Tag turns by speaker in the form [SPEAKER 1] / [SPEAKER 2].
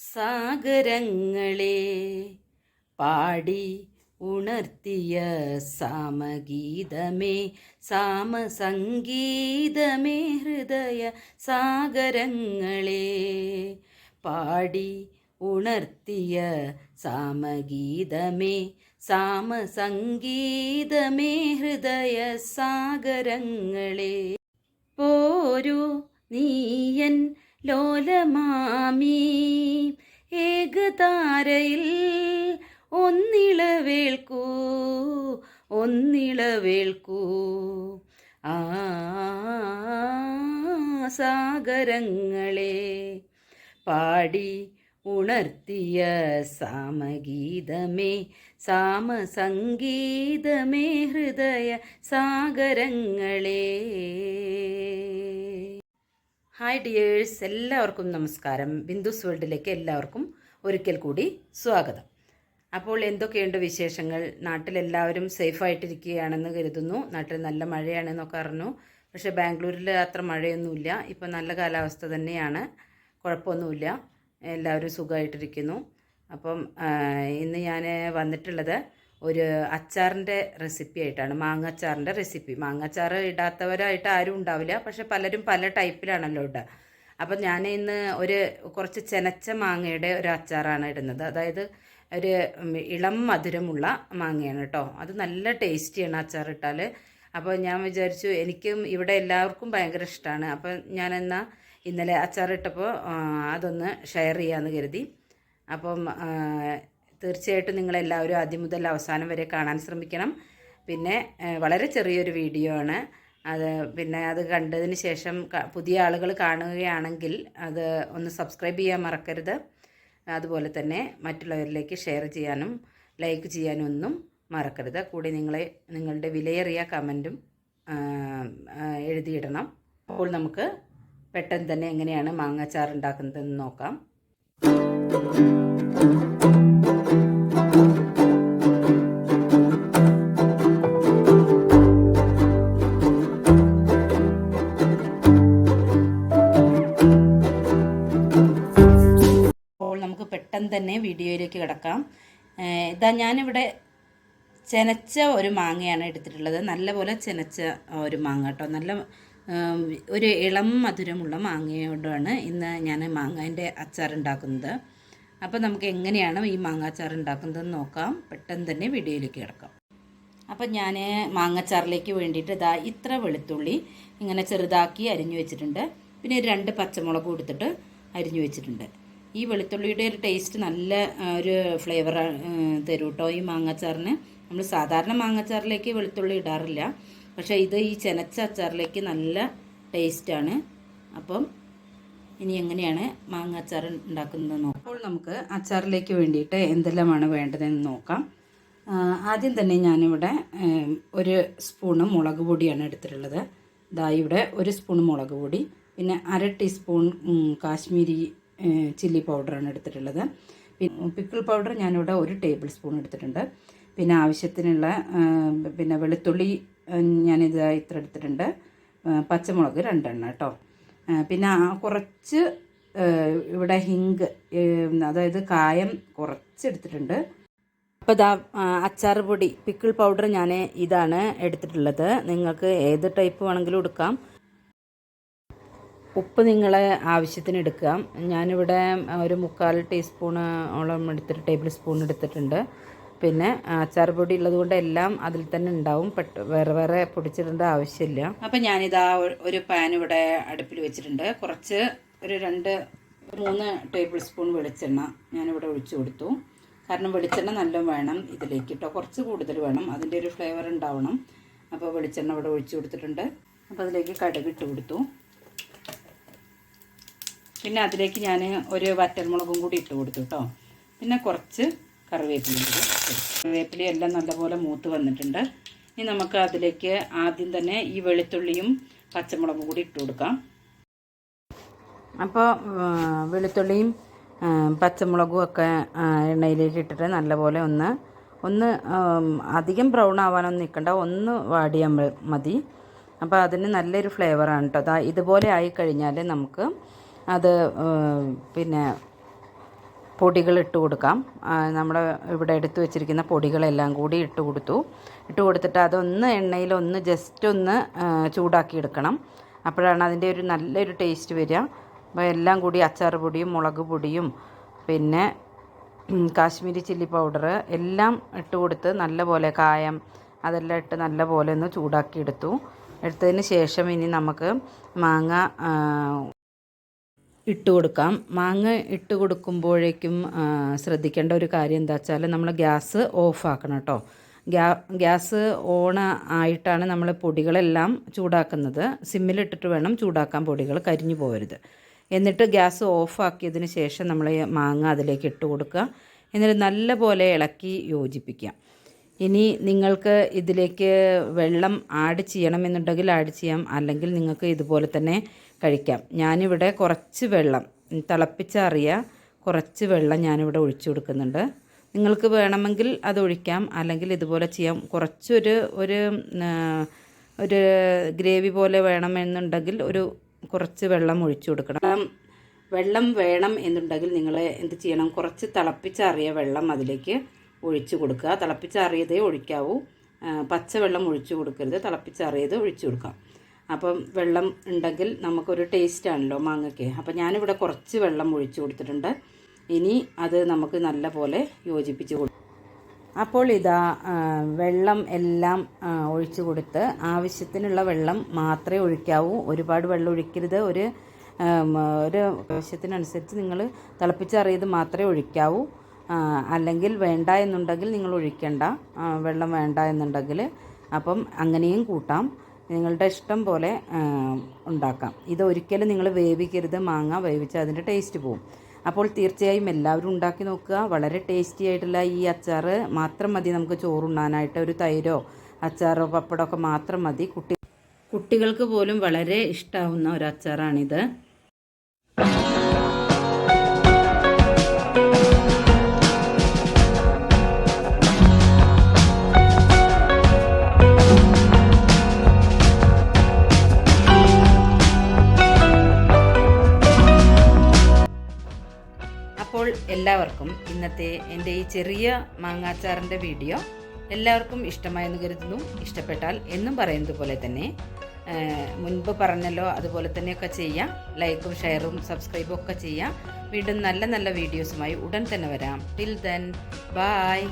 [SPEAKER 1] സാഗരങ്ങളെ പാടി ഉണർത്തിയ സാമഗീതമേ സാമസംഗീതമേ ഹൃദയ സാഗരങ്ങളെ പാടി ഉണർത്തിയ സാമഗീതമേ സാമസംഗീതമേ ഹൃദയ സാഗരങ്ങളെ. പോരു നീയൻ ലോലമാമി ഏകതാരയിൽ ഒന്നിളവേൽക്കൂ ഒന്നിളവേൽക്കൂ. ആ സാഗരങ്ങളെ പാടി ഉണർത്തിയ സാമഗീതമേ സാമസംഗീതമേ ഹൃദയ സാഗരങ്ങളെ. ഹായ് ഡിയേഴ്സ് എല്ലാവർക്കും നമസ്കാരം. ബിന്ദുസ് വേൾഡിലേക്ക് എല്ലാവർക്കും ഒരിക്കൽ കൂടി സ്വാഗതം. അപ്പോൾ എന്തൊക്കെയുണ്ട് വിശേഷങ്ങൾ? നാട്ടിലെല്ലാവരും സേഫായിട്ടിരിക്കുകയാണെന്ന് കരുതുന്നു. നാട്ടിൽ നല്ല മഴയാണെന്നൊക്കെ അറിഞ്ഞു. പക്ഷേ ബാംഗ്ലൂരിൽ അത്ര മഴയൊന്നുമില്ല. ഇപ്പം നല്ല കാലാവസ്ഥ തന്നെയാണ്. കുഴപ്പമൊന്നുമില്ല. എല്ലാവരും സുഖമായിട്ടിരിക്കുന്നു. അപ്പം ഇന്ന് ഞാൻ വന്നിട്ടുള്ളത് ഒരു അച്ചാറിന്റെ റെസിപ്പി ആയിട്ടാണ് മാങ്ങ അച്ചാറിന്റെ റെസിപ്പി മാങ്ങ അച്ചാർ ഇടാത്തവരായിട്ട് ആരും ഉണ്ടാവില്ല പക്ഷെ പലരും പല ടൈപ്പിലാണല്ലോ ഇടുക അപ്പം ഞാൻ ഇന്ന് ഒരു കുറച്ച് ചെനച്ച മാങ്ങയുടെ ഒരു അച്ചാറാണ് ഇടുന്നത്. അതായത് ഒരു ഇളം മധുരമുള്ള മാങ്ങയാണ് കേട്ടോ അത് നല്ല ടേസ്റ്റിയാണ് അച്ചാർ ഇട്ടാൽ അപ്പോൾ ഞാൻ വിചാരിച്ചു എനിക്കും ഇവിടെ എല്ലാവർക്കും ഭയങ്കര ഇഷ്ടമാണ് അപ്പോൾ ഞാൻ എന്നാൽ ഇന്നലെ അച്ചാർ ഇട്ടപ്പോൾ അതൊന്ന് ഷെയർ ചെയ്യാമെന്ന് കരുതി. അപ്പം തീർച്ചയായിട്ടും നിങ്ങളെല്ലാവരും ആദ്യം മുതൽ അവസാനം വരെ കാണാൻ ശ്രമിക്കണം. പിന്നെ വളരെ ചെറിയൊരു വീഡിയോ ആണ്. അത് പിന്നെ അത് കണ്ടതിന് ശേഷം പുതിയ ആളുകൾ കാണുകയാണെങ്കിൽ അത് ഒന്ന് സബ്സ്ക്രൈബ് ചെയ്യാൻ മറക്കരുത്. അതുപോലെ തന്നെ മറ്റുള്ളവരിലേക്ക് ഷെയർ ചെയ്യാനും ലൈക്ക് ചെയ്യാനും ഒന്നും മറക്കരുത്. കൂടി നിങ്ങളെ നിങ്ങളുടെ വിലയേറിയ കമന്റും എഴുതിയിടണം. അപ്പോൾ നമുക്ക് പെട്ടെന്ന് തന്നെ എങ്ങനെയാണ് മാങ്ങാച്ചാർ ഉണ്ടാക്കുന്നതെന്ന് നോക്കാം. തന്നെ വീഡിയോയിലേക്ക് കിടക്കാം. ഇതാ ഞാനിവിടെ ചെനച്ച ഒരു മാങ്ങയാണ് എടുത്തിട്ടുള്ളത്. നല്ലപോലെ ചെനച്ച ഒരു മാങ്ങ കേട്ടോ. നല്ല ഒരു ഇളം മധുരമുള്ള മാങ്ങയോടാണ് ഇന്ന് ഞാൻ മാങ്ങേന്റെ അച്ചാർ ഉണ്ടാക്കുന്നത് അപ്പോൾ നമുക്ക് എങ്ങനെയാണ് ഈ മാങ്ങ അച്ചാർ ഉണ്ടാക്കുന്നതെന്ന് നോക്കാം. പെട്ടെന്ന് തന്നെ വീഡിയോയിലേക്ക് കിടക്കാം. അപ്പം ഞാൻ മാങ്ങച്ചാറിലേക്ക് വേണ്ടിയിട്ട് ഇതാ ഇത്ര വെളുത്തുള്ളി ഇങ്ങനെ ചെറുതാക്കി അരിഞ്ഞു വെച്ചിട്ടുണ്ട്. പിന്നെ രണ്ട് പച്ചമുളക് കൊടുത്തിട്ട് അരിഞ്ഞു വെച്ചിട്ടുണ്ട്. ഈ വെളുത്തുള്ളിയുടെ ഒരു ടേസ്റ്റ് നല്ല ഒരു ഫ്ലേവർ തരും കേട്ടോ ഈ മാങ്ങാച്ചാറിന്. നമ്മൾ സാധാരണ മാങ്ങാച്ചാറിലേക്ക് വെളുത്തുള്ളി ഇടാറില്ല. പക്ഷേ ഇത് ഈ ചെനച്ച അച്ചാറിലേക്ക് നല്ല ടേസ്റ്റാണ് അപ്പം ഇനി എങ്ങനെയാണ് മാങ്ങ അച്ചാർ ഉണ്ടാക്കുന്നത് നോക്കാം. അപ്പോൾ നമുക്ക് അച്ചാറിലേക്ക് വേണ്ടിയിട്ട് എന്തെല്ലാമാണ് വേണ്ടതെന്ന് നോക്കാം. ആദ്യം തന്നെ ഞാനിവിടെ ഒരു സ്പൂണ് മുളക് പൊടിയാണ് എടുത്തിട്ടുള്ളത്. ദാ ഇവിടെ ഒരു സ്പൂൺ മുളക് പൊടി. പിന്നെ അര ടീസ്പൂൺ കാശ്മീരി ചില്ലി പൗഡറാണ് എടുത്തിട്ടുള്ളത്. പിന്നെ പിക്കിൾ പൗഡർ ഞാനിവിടെ ഒരു ടേബിൾ സ്പൂൺ എടുത്തിട്ടുണ്ട്. പിന്നെ ആവശ്യത്തിനുള്ള പിന്നെ വെളുത്തുള്ളി ഞാനിത് ഇത്ര എടുത്തിട്ടുണ്ട്. പച്ചമുളക് രണ്ടെണ്ണം കേട്ടോ. പിന്നെ കുറച്ച് ഇവിടെ ഹിങ്ക് അതായത് കായം കുറച്ച് എടുത്തിട്ടുണ്ട്. അപ്പോൾ ഇതാ അച്ചാർ പൊടി പിക്കിൾ പൗഡർ ഞാൻ ഇതാണ് എടുത്തിട്ടുള്ളത്. നിങ്ങൾക്ക് ഏത് ടൈപ്പ് വേണമെങ്കിലും എടുക്കാം. ഉപ്പ് നിങ്ങളെ ആവശ്യത്തിന് എടുക്കുക. ഞാനിവിടെ ഒരു മുക്കാൽ ടീസ്പൂണോളം എടുത്തിട്ട് ടേബിൾ സ്പൂൺ എടുത്തിട്ടുണ്ട്. പിന്നെ അച്ചാർ പൊടി ഉള്ളതുകൊണ്ട് എല്ലാം അതിൽ തന്നെ ഉണ്ടാവും. പെട്ട വേറെ വേറെ പൊടിച്ചിടേണ്ട ആവശ്യമില്ല. അപ്പം ഞാനിതാ ഒരു- പാൻ ഇവിടെ അടുപ്പിൽ വെച്ചിട്ടുണ്ട്. കുറച്ച് ഒരു രണ്ട് മൂന്ന് ടേബിൾ സ്പൂൺ വെളിച്ചെണ്ണ ഞാനിവിടെ ഒഴിച്ചു കൊടുത്തു. കാരണം വെളിച്ചെണ്ണ നല്ല വേണം ഇതിലേക്ക് കേട്ടോ കുറച്ച് കൂടുതൽ വേണം. അതിന്റെ ഒരു ഫ്ലേവർ ഉണ്ടാവണം. അപ്പോൾ വെളിച്ചെണ്ണ ഇവിടെ ഒഴിച്ചു കൊടുത്തിട്ടുണ്ട്. അപ്പോൾ അതിലേക്ക് കടുക് കൊടുത്തു. പിന്നെ അതിലേക്ക് ഞാൻ ഒരു വറ്റൽമുളകും കൂടി ഇട്ട് കൊടുത്തു കേട്ടോ പിന്നെ കുറച്ച് കറിവേപ്പിലയും കൂടി ഇട്ടു. കറിവേപ്പിലയും എല്ലാം നല്ലപോലെ മൂത്ത് വന്നിട്ടുണ്ട്. ഇനി നമുക്ക് അതിലേക്ക് ആദ്യം തന്നെ ഈ വെളുത്തുള്ളിയും പച്ചമുളകും കൂടി ഇട്ട് കൊടുക്കാം. അപ്പോൾ വെളുത്തുള്ളിയും പച്ചമുളകും ഒക്കെ എണ്ണയിലേക്ക് ഇട്ടിട്ട് നല്ലപോലെ ഒന്ന് ഒന്ന് അധികം ബ്രൗൺ ആവാനൊന്നും നിൽക്കണ്ട ഒന്ന് വാടിയാൽ മതി. അപ്പോൾ അതിന് നല്ലൊരു ഫ്ലേവറാണ് കേട്ടോ അതാ ഇതുപോലെ ആയി കഴിഞ്ഞാൽ നമുക്ക് അത് പിന്നെ പൊടികൾ ഇട്ട് കൊടുക്കാം നമ്മുടെ ഇവിടെ എടുത്തു വെച്ചിരിക്കുന്ന പൊടികളെല്ലാം കൂടി ഇട്ട് കൊടുത്തു. ഇട്ട് കൊടുത്തിട്ട് അതൊന്ന് എണ്ണയിൽ ഒന്ന് ജസ്റ്റ് ഒന്ന് ചൂടാക്കി എടുക്കണം. അപ്പോഴാണ് അതിന്റെ ഒരു നല്ലൊരു ടേസ്റ്റ് വരിക. അപ്പോൾ എല്ലാം കൂടി അച്ചാർ പൊടിയും മുളക് പൊടിയും പിന്നെ കാശ്മീരി ചില്ലി പൗഡർ എല്ലാം ഇട്ട് കൊടുത്ത് നല്ലപോലെ കായം അതെല്ലാം ഇട്ട് നല്ലപോലെ ഒന്ന് ചൂടാക്കി എടുത്തു. എടുത്തതിന് ശേഷം ഇനി നമുക്ക് മാങ്ങ ഇട്ട് കൊടുക്കാം. മാങ്ങ ഇട്ട് കൊടുക്കുമ്പോഴേക്കും ശ്രദ്ധിക്കേണ്ട ഒരു കാര്യം എന്താ വെച്ചാൽ നമ്മൾ ഗ്യാസ് ഓഫ് ആക്കണം കേട്ടോ. ഗ്യാ ഗ്യാസ് ഓൺ ആയിട്ടാണ് നമ്മൾ പൊടികളെല്ലാം ചൂടാക്കുന്നത്. സിമ്മിലിട്ടിട്ട് വേണം ചൂടാക്കാൻ പൊടികൾ കരിഞ്ഞു പോകരുത് എന്നിട്ട് ഗ്യാസ് ഓഫ് ആക്കിയതിന് ശേഷം നമ്മൾ മാങ്ങ അതിലേക്ക് ഇട്ട് കൊടുക്കുക. എന്നിട്ട് നല്ല പോലെ ഇളക്കി യോജിപ്പിക്കുക. ഇനി നിങ്ങൾക്ക് ഇതിലേക്ക് വെള്ളം ആഡ് ചെയ്യണമെന്നുണ്ടെങ്കിൽ ആഡ് ചെയ്യാം. അല്ലെങ്കിൽ നിങ്ങൾക്ക് ഇതുപോലെ തന്നെ കഴിക്കാം. ഞാനിവിടെ കുറച്ച് വെള്ളം തിളപ്പിച്ചറിയ കുറച്ച് വെള്ളം ഞാനിവിടെ ഒഴിച്ചു കൊടുക്കുന്നുണ്ട്. നിങ്ങൾക്ക് വേണമെങ്കിൽ അത് ഒഴിക്കാം അല്ലെങ്കിൽ ഇതുപോലെ ചെയ്യാം. കുറച്ചൊരു ഒരു ഒരു ഗ്രേവി പോലെ വേണമെന്നുണ്ടെങ്കിൽ ഒരു കുറച്ച് വെള്ളം ഒഴിച്ചു കൊടുക്കണം. വെള്ളം വേണം എന്നുണ്ടെങ്കിൽ നിങ്ങൾ എന്ത് ചെയ്യണം? കുറച്ച് തിളപ്പിച്ചറിയ വെള്ളം അതിലേക്ക് ഒഴിച്ചു കൊടുക്കുക. തിളപ്പിച്ചറിയതേ ഒഴിക്കാവൂ. പച്ചവെള്ളം ഒഴിച്ചു കൊടുക്കരുത്. തിളപ്പിച്ചറിയത് ഒഴിച്ചു കൊടുക്കാം. അപ്പം വെള്ളം ഉണ്ടെങ്കിൽ നമുക്കൊരു ടേസ്റ്റ് ആണല്ലോ മാങ്ങയ്ക്ക്. അപ്പം ഞാനിവിടെ കുറച്ച് വെള്ളം ഒഴിച്ചു കൊടുത്തിട്ടുണ്ട്. ഇനി അത് നമുക്ക് നല്ല പോലെ യോജിപ്പിച്ച് കൊടുക്കും അപ്പോൾ ഇതാ വെള്ളം എല്ലാം ഒഴിച്ചു കൊടുത്ത് ആവശ്യത്തിനുള്ള വെള്ളം മാത്രമേ ഒഴിക്കാവൂ. ഒരുപാട് വെള്ളം ഒഴിക്കരുത്. ഒരു ഒരു ആവശ്യത്തിനനുസരിച്ച് നിങ്ങൾ തിളപ്പിച്ചറിയത് മാത്രമേ ഒഴിക്കാവൂ. അല്ലെങ്കിൽ വേണ്ട എന്നുണ്ടെങ്കിൽ നിങ്ങൾ ഒഴിക്കണ്ട. വെള്ളം വേണ്ട എന്നുണ്ടെങ്കിൽ അപ്പം അങ്ങനെയും കൂട്ടാം. നിങ്ങളുടെ ഇഷ്ടം പോലെ ഉണ്ടാക്കാം. ഇത് ഒരിക്കലും നിങ്ങൾ വേവിക്കരുത്. മാങ്ങ വേവിച്ചാൽ അതിന്റെ ടേസ്റ്റ് പോവും. അപ്പോൾ തീർച്ചയായും എല്ലാവരും ഉണ്ടാക്കി നോക്കുക. വളരെ ടേസ്റ്റി ആയിട്ടുള്ള ഈ അച്ചാർ മാത്രം മതി. നമുക്ക് ചോറുണ്ണാനായിട്ട് ഒരു തൈരോ അച്ചാറോ പപ്പടമൊക്കെ മാത്രം മതി. കുട്ടി കുട്ടികൾക്ക് പോലും വളരെ ഇഷ്ടാവുന്ന ഒരു അച്ചാറാണിത്. എല്ലാവർക്കും ഇന്നത്തെ എന്റെ ഈ ചെറിയ മാങ്ങാച്ചാറിന്റെ വീഡിയോ എല്ലാവർക്കും ഇഷ്ടമായെന്ന് കരുതുന്നു. ഇഷ്ടപ്പെട്ടാൽ എന്നും പറയുന്നത് പോലെ തന്നെ മുൻപ് പറഞ്ഞല്ലോ അതുപോലെ തന്നെയൊക്കെ ചെയ്യാം. ലൈക്കും ഷെയറും സബ്സ്ക്രൈബും ഒക്കെ ചെയ്യാം. വീണ്ടും നല്ല നല്ല വീഡിയോസുമായി ഉടൻ തന്നെ വരാം. Till then bye